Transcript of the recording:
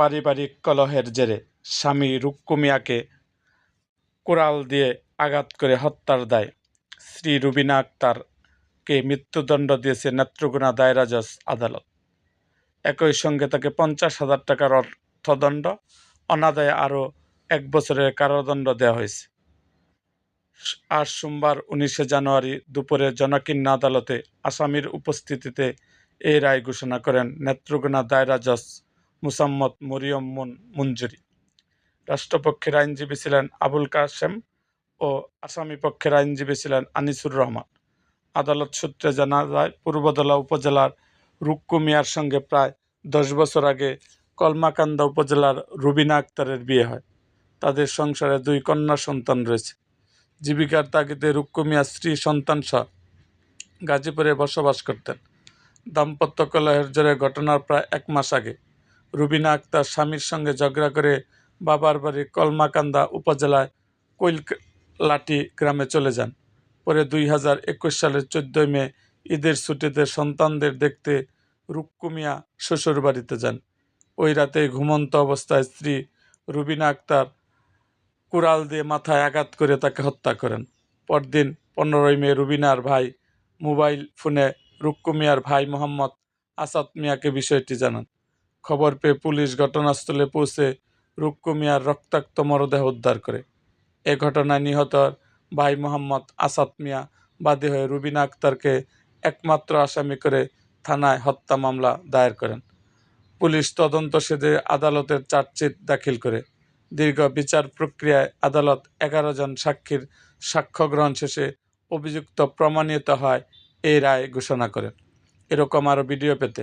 পারিবারিক কলহের জেরে স্বামী রুক্কু মিয়াকে কোরাল দিয়ে আঘাত করে হত্যার দায়। শ্রী রুবিনা আক্তারকে মৃত্যুদণ্ড দিয়েছে নেত্রকোনা দায়রা জজ আদালত। একই সঙ্গে তাকে পঞ্চাশ হাজার টাকার অর্থদণ্ড, অনাদায়ে আরও এক বছরের কারাদণ্ড দেওয়া হয়েছে। আজ সোমবার উনিশে জানুয়ারি দুপুরে জনাকীর্ণ আদালতে আসামির উপস্থিতিতে এই রায় ঘোষণা করেন নেত্রকোনা দায়রা জজ মুসাম্মদ মরিয়ম মুন মঞ্জুরি রাষ্ট্রপক্ষের আইনজীবী ছিলেন আবুল কাশেম ও আসামি পক্ষের আইনজীবী ছিলেন আনিসুর রহমান। আদালত সূত্রে জানা যায়, পূর্বদলা উপজেলার রুক্কু মিয়ার সঙ্গে প্রায় দশ বছর আগে কলমাকান্দা উপজেলার রুবিনা আক্তারের বিয়ে হয়। তাদের সংসারে দুই কন্যা সন্তান রয়েছে। জীবিকার তাগিদে রুক্কু মিয়া স্ত্রী সন্তান সহ গাজীপুরে বসবাস করতেন। দাম্পত্য কলহের জেরে ঘটনার প্রায় এক মাস আগে রুবিনা আক্তার স্বামীর সঙ্গে ঝগড়া করে বাবার বাড়ি কলমাকান্দা উপজেলায় কৈললাটি গ্রামে চলে যান। পরে দুই হাজার একুশ সালের চোদ্দই মে ঈদের ছুটিতে সন্তানদের দেখতে রুক্কু মিয়া শ্বশুর বাড়িতে যান। ওই রাতে ঘুমন্ত অবস্থায় স্ত্রী রুবিনা আক্তার কুড়াল দিয়ে মাথায় আঘাত করে তাকে হত্যা করেন। পরদিন পনেরোই মে রুবিনার ভাই মোবাইল ফোনে রুক্কু মিয়ার ভাই মোহাম্মদ আসাদ মিয়াকে বিষয়টি জানান। খবর পেয়ে পুলিশ ঘটনাস্থলে পৌঁছে রুক্কু মিয়ার রক্তাক্ত মরদেহ উদ্ধার করে। এ ঘটনায় নিহত ভাই মোহাম্মদ আসাদ মিয়া বাদী হয়ে রুবিনা আক্তারকে একমাত্র আসামি করে থানায় হত্যা মামলা দায়ের করেন। পুলিশ তদন্ত সেদে আদালতের চার্জশিট দাখিল করে। দীর্ঘ বিচার প্রক্রিয়ায় আদালত এগারো জন সাক্ষীর সাক্ষ্য গ্রহণ শেষে অভিযুক্ত প্রমাণিত হয় এই রায় ঘোষণা করেন। এরকম আরও ভিডিও পেতে